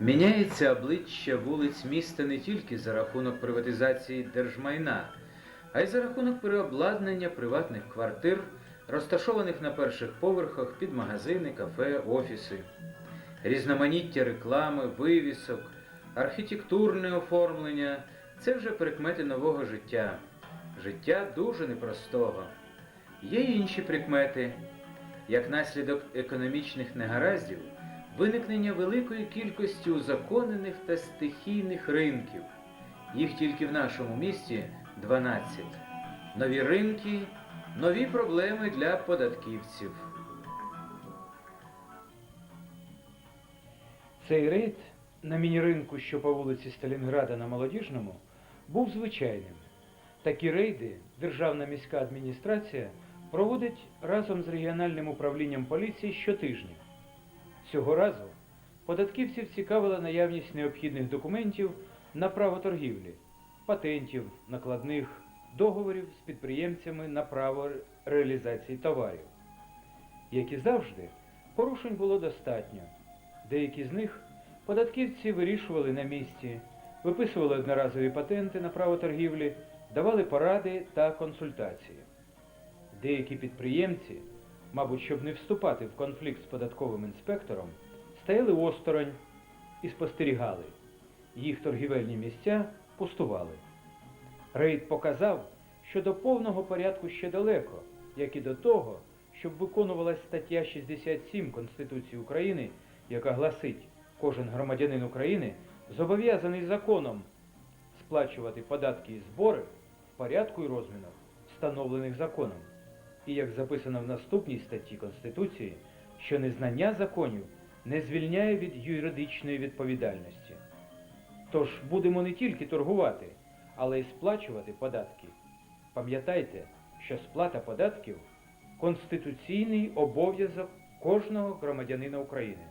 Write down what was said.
Міняється обличчя вулиць міста не тільки за рахунок приватизації держмайна, а й за рахунок переобладнання приватних квартир, розташованих на перших поверхах під магазини, кафе, офіси, різноманіття реклами, вивісок, архітектурне оформлення це вже прикмети нового життя. Життя дуже непростого. Є й інші прикмети, як наслідок економічних негараздів, виникнення великої кількості узаконених та стихійних ринків. Їх тільки в нашому місті 12. Нові ринки, нові проблеми для податківців. Цей рейд на міні-ринку, що по вулиці Сталінграда на Молодіжному, був звичайним. Такі рейди Державна міська адміністрація проводить разом з регіональним управлінням поліції щотижня. Цього разу податківців цікавила наявність необхідних документів на право торгівлі, патентів, накладних, договорів з підприємцями на право реалізації товарів. Як і завжди, порушень було достатньо. Деякі з них податківці вирішували на місці, виписували одноразові патенти на право торгівлі, давали поради та консультації. Деякі підприємці, мабуть, щоб не вступати в конфлікт з податковим інспектором, стояли осторонь і спостерігали. Їх торгівельні місця пустували. Рейд показав, що до повного порядку ще далеко, як і до того, щоб виконувалась стаття 67 Конституції України, яка гласить, кожен громадянин України зобов'язаний законом сплачувати податки і збори в порядку і розмірах, встановлених законом. І як записано в наступній статті Конституції, що незнання законів не звільняє від юридичної відповідальності. Тож будемо не тільки торгувати, але й сплачувати податки. Пам'ятайте, що сплата податків конституційний обов'язок кожного громадянина України.